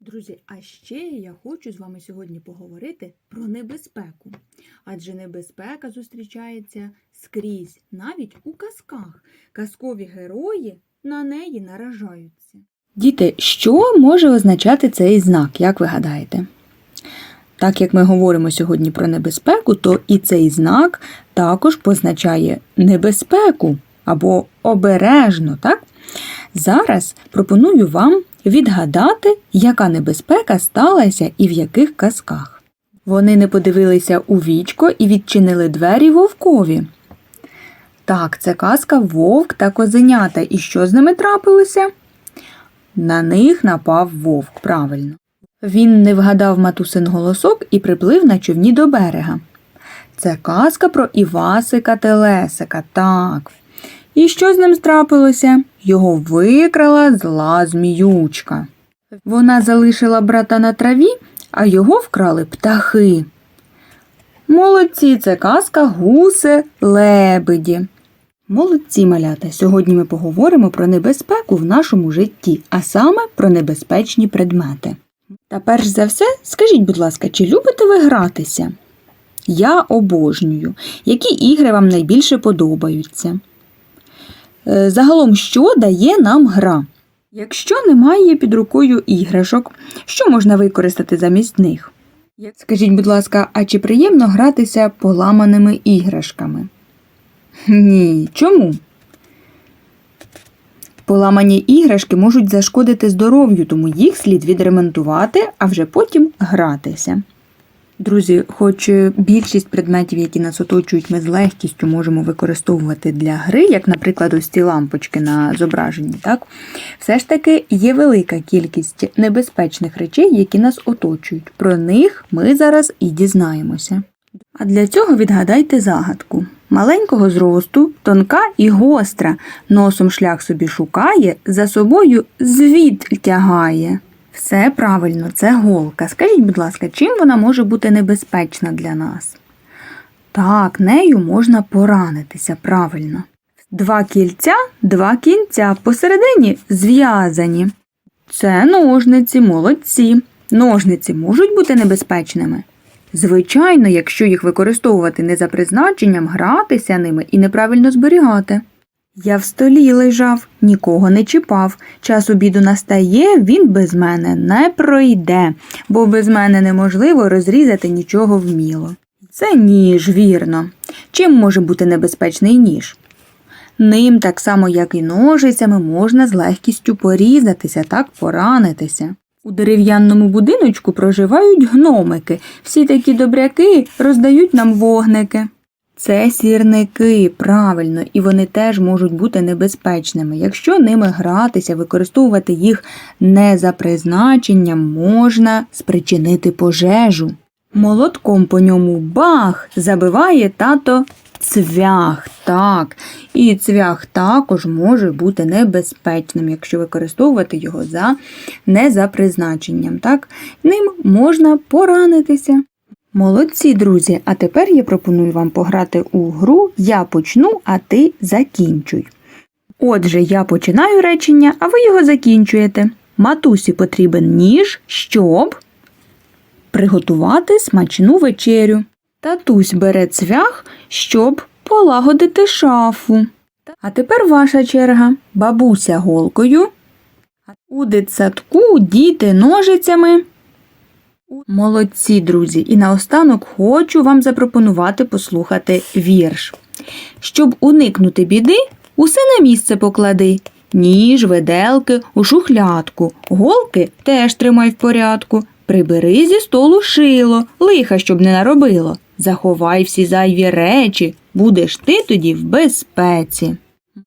Друзі, а ще я хочу з вами сьогодні поговорити про небезпеку. Адже небезпека зустрічається скрізь, навіть у казках. Казкові герої на неї наражаються. Діти, що може означати цей знак, як ви гадаєте? Так як ми говоримо сьогодні про небезпеку, то і цей знак також позначає небезпеку або обережно, так? Зараз пропоную вам відгадати, яка небезпека сталася і в яких казках. Вони не подивилися у вічко і відчинили двері вовкові. Так, це казка вовк та козенята. І що з ними трапилося? На них напав вовк, правильно. Він не вгадав матусин голосок і приплив на човні до берега. Це казка про Івасика Телесика, так. І що з ним трапилося? Його викрала зла зміючка. Вона залишила брата на траві, а його вкрали птахи. Молодці, це казка гуси лебеді. Молодці, малята. Сьогодні ми поговоримо про небезпеку в нашому житті, а саме про небезпечні предмети. Та перш за все, скажіть, будь ласка, чи любите ви гратися? Я обожнюю. Які ігри вам найбільше подобаються? Е, Загалом, що дає нам гра? Якщо немає під рукою іграшок, що можна використати замість них? Скажіть, будь ласка, а чи приємно гратися поламаними іграшками? Ні. Чому? Поламані іграшки можуть зашкодити здоров'ю, тому їх слід відремонтувати, а вже потім гратися. Друзі, хоч більшість предметів, які нас оточують, ми з легкістю можемо використовувати для гри, як, наприклад, ось ці лампочки на зображенні, так? Все ж таки є велика кількість небезпечних речей, які нас оточують. Про них ми зараз і дізнаємося. А для цього відгадайте загадку. Маленького зросту, тонка і гостра, носом шлях собі шукає, за собою звід тягає. Все правильно, це голка. Скажіть, будь ласка, чим вона може бути небезпечна для нас? Так, нею можна поранитися, правильно. Два кільця, два кінця, посередині зв'язані. Це ножниці, молодці. Ножниці можуть бути небезпечними. Звичайно, якщо їх використовувати не за призначенням, гратися ними і неправильно зберігати. Я в столі лежав, нікого не чіпав. Час обіду настає, він без мене не пройде, бо без мене неможливо розрізати нічого вміло. Це ніж, вірно. Чим може бути небезпечний ніж? Ним, так само як і ножицями, можна з легкістю порізатися, так поранитися. У дерев'яному будиночку проживають гномики. Всі такі добряки роздають нам вогники. Це сірники, правильно, і вони теж можуть бути небезпечними. Якщо ними гратися, використовувати їх не за призначенням, можна спричинити пожежу. Молотком по ньому бах забиває тато цвях. Так. І цвях також може бути небезпечним, якщо використовувати його за не за призначенням. Так? Ним можна поранитися. Молодці, друзі! А тепер я пропоную вам пограти у гру Я почну, а ти закінчуй. Отже, я починаю речення, а ви його закінчуєте. Матусі потрібен ніж, щоб приготувати смачну вечерю. Татусь бере цвях, щоб полагодити шафу. А тепер ваша черга. Бабуся голкою. У дитсадку діти ножицями. Молодці, друзі! І наостанок хочу вам запропонувати послухати вірш. Щоб уникнути біди, усе на місце поклади. Ніж, веделки у шухлядку, голки теж тримай в порядку. Прибери зі столу шило, лиха, щоб не наробило. Заховай всі зайві речі, будеш ти тоді в безпеці.